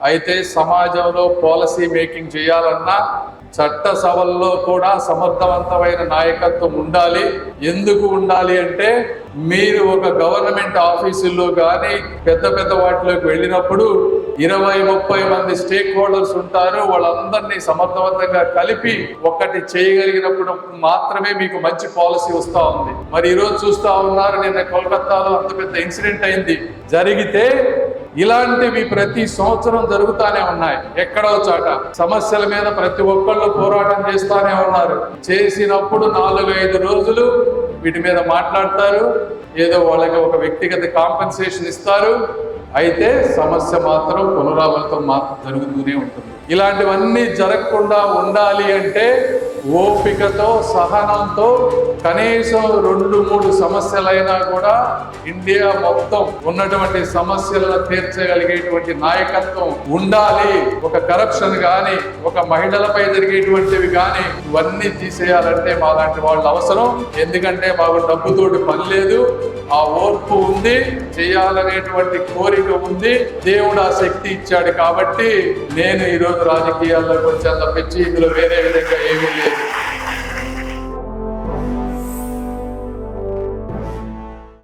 అయితే సమాజంలో policy making చేయాలన్నా చట్ట సభల్లో కూడా సమర్థవంతమైన నాయకత్వం ఉండాలి. ఎందుకు ఉండాలి అంటే మీరు ఒక గవర్నమెంట్ ఆఫీసుల్లో కానీ పెద్ద పెద్ద వాటిలోకి వెళ్ళినప్పుడు ఇరవై ముప్పై మంది స్టేక్ హోల్డర్స్ ఉంటారు. వాళ్ళందరినీ సమర్థవంతంగా కలిపి ఒకటి చేయగలిగినప్పుడు మాత్రమే మీకు మంచి పాలసీ వస్తూ ఉంది. మరి ఈరోజు చూస్తూ ఉన్నారు నిన్న కోల్కతాలో అంత పెద్ద ఇన్సిడెంట్ అయింది. జరిగితే ఇలాంటివి ప్రతి సంవత్సరం జరుగుతానే ఉన్నాయి. ఎక్కడో చాట సమస్యల మీద ప్రతి ఒక్కళ్ళు పోరాటం చేస్తానే ఉన్నారు. చేసినప్పుడు నాలుగు ఐదు రోజులు వీటి మీద మాట్లాడతారు. ఏదో వాళ్ళకి ఒక వ్యక్తిగత కాంపెన్సేషన్ ఇస్తారు. అయితే సమస్య మాత్రం పునరావృతం మాత్రం జరుగుతూనే ఉంటుంది. ఇలాంటివన్నీ జరగకుండా ఉండాలి అంటే ఓపికతో సహనంతో కనీసం రెండు మూడు సమస్యలైనా కూడా ఇండియా మొత్తం ఉన్నటువంటి సమస్యలను తీర్చగలిగేటువంటి నాయకత్వం ఉండాలి. ఒక కరప్షన్ కానీ ఒక మహిళలపై జరిగేటువంటివి కానీ ఇవన్నీ తీసేయాలంటే మా లాంటి వాళ్ళు అవసరం. ఎందుకంటే మాకు డబ్బుతోటి పని లేదు. ఆ ఓర్పు ఉంది చేయాలనేటువంటి కోరిక ఉంది. దేవుడు ఆ శక్తి ఇచ్చాడు కాబట్టి నేను ఈరోజు రాజకీయాల్లోకి వచ్చాను తప్పించి ఇందులో వేరే విధంగా ఏమీ